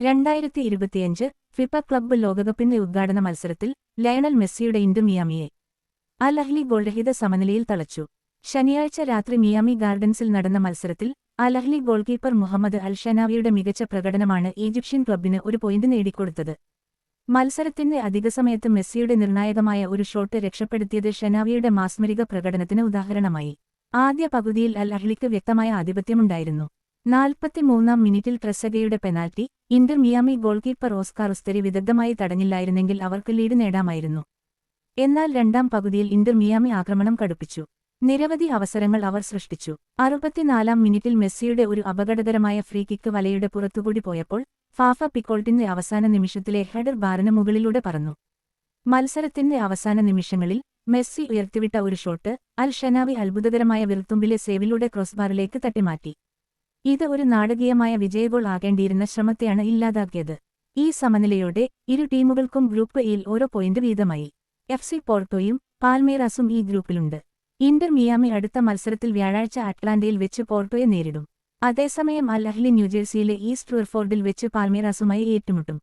രണ്ടായിരത്തി ഇരുപത്തിയഞ്ച് FIFA club ലോകകപ്പിന്റെ ഉദ്ഘാടന മത്സരത്തിൽ ലയണൽ മെസ്സിയുടെ ഇന്ത്യ മിയാമിയെ അൽ അഹ്ലി ഗോൾരഹിത സമനിലയിൽ തളച്ചു. ശനിയാഴ്ച രാത്രി മിയാമി ഗാർഡൻസിൽ നടന്ന മത്സരത്തിൽ Al Ahly goalkeeper Mohamed Al ഷനാവിയുടെ മികച്ച പ്രകടനമാണ് ഈജിപ്ഷ്യൻ ക്ലബിന് ഒരു പോയിന്റ് നേടിക്കൊടുത്തത്. മത്സരത്തിന്റെ അധികസമയത്ത് മെസ്സിയുടെ നിർണായകമായ ഒരു ഷോട്ട് രക്ഷപ്പെടുത്തിയത് ഷനാവിയുടെ മാസ്മരിക പ്രകടനത്തിന് ഉദാഹരണമായി. ആദ്യ പകുതിയിൽ അൽ അഹ്ലിക്ക് വ്യക്തമായ ആധിപത്യമുണ്ടായിരുന്നു. നാൽപ്പത്തിമൂന്നാം മിനിറ്റിൽ ട്രെസഗയുടെ penalty Inter Miami goalkeeper Oscar Ustari വിദഗ്ധമായി തടഞ്ഞില്ലായിരുന്നെങ്കിൽ അവർക്ക് ലീഡ് നേടാമായിരുന്നു. എന്നാൽ രണ്ടാം പകുതിയിൽ ഇന്റർ മിയാമി ആക്രമണം കടുപ്പിച്ചു. നിരവധി അവസരങ്ങൾ അവർ സൃഷ്ടിച്ചു. അറുപത്തിനാലാം മിനിറ്റിൽ മെസ്സിയുടെ ഒരു അപകടകരമായ ഫ്രീ കിക്ക് വലയുടെ പുറത്തുകൂടി പോയപ്പോൾ ഫാഫ പിക്കോൾട്ടിന്റെ അവസാന നിമിഷത്തിലെ ഹെഡർ ബാറിന് മുകളിലൂടെ പറന്നു. മത്സരത്തിന്റെ അവസാന നിമിഷങ്ങളിൽ മെസ്സി ഉയർത്തിവിട്ട ഒരു ഷോട്ട് അൽ ഷനാവി അത്ഭുതകരമായ വിർത്തുമ്പിലെ സേവിലൂടെ ക്രോസ്ബാറിലേക്ക് തട്ടിമാറ്റി. ഇത് ഒരു നാടകീയമായ വിജയഗോൾ ആകേണ്ടിയിരുന്ന ശ്രമത്തെയാണ് ഇല്ലാതാക്കിയത്. ഈ സമനിലയോടെ ഇരു ടീമുകൾക്കും ഗ്രൂപ്പ് എയിൽ ഓരോ പോയിന്റ് വീതമായി. എഫ് സി പോർട്ടോയും പാൽമേറാസും ഈ ഗ്രൂപ്പിലുണ്ട്. ഇന്റർ മിയാമി അടുത്ത മത്സരത്തിൽ വ്യാഴാഴ്ച അറ്റ്ലാന്റയിൽ വെച്ച് പോർട്ടോയെ നേരിടും. അതേസമയം അൽ അഹ്ലി ന്യൂജേഴ്സിയിലെ ഈസ്റ്റ് റുർഫോർഡിൽ വെച്ച് പാൽമേറാസുമായി ഏറ്റുമുട്ടും.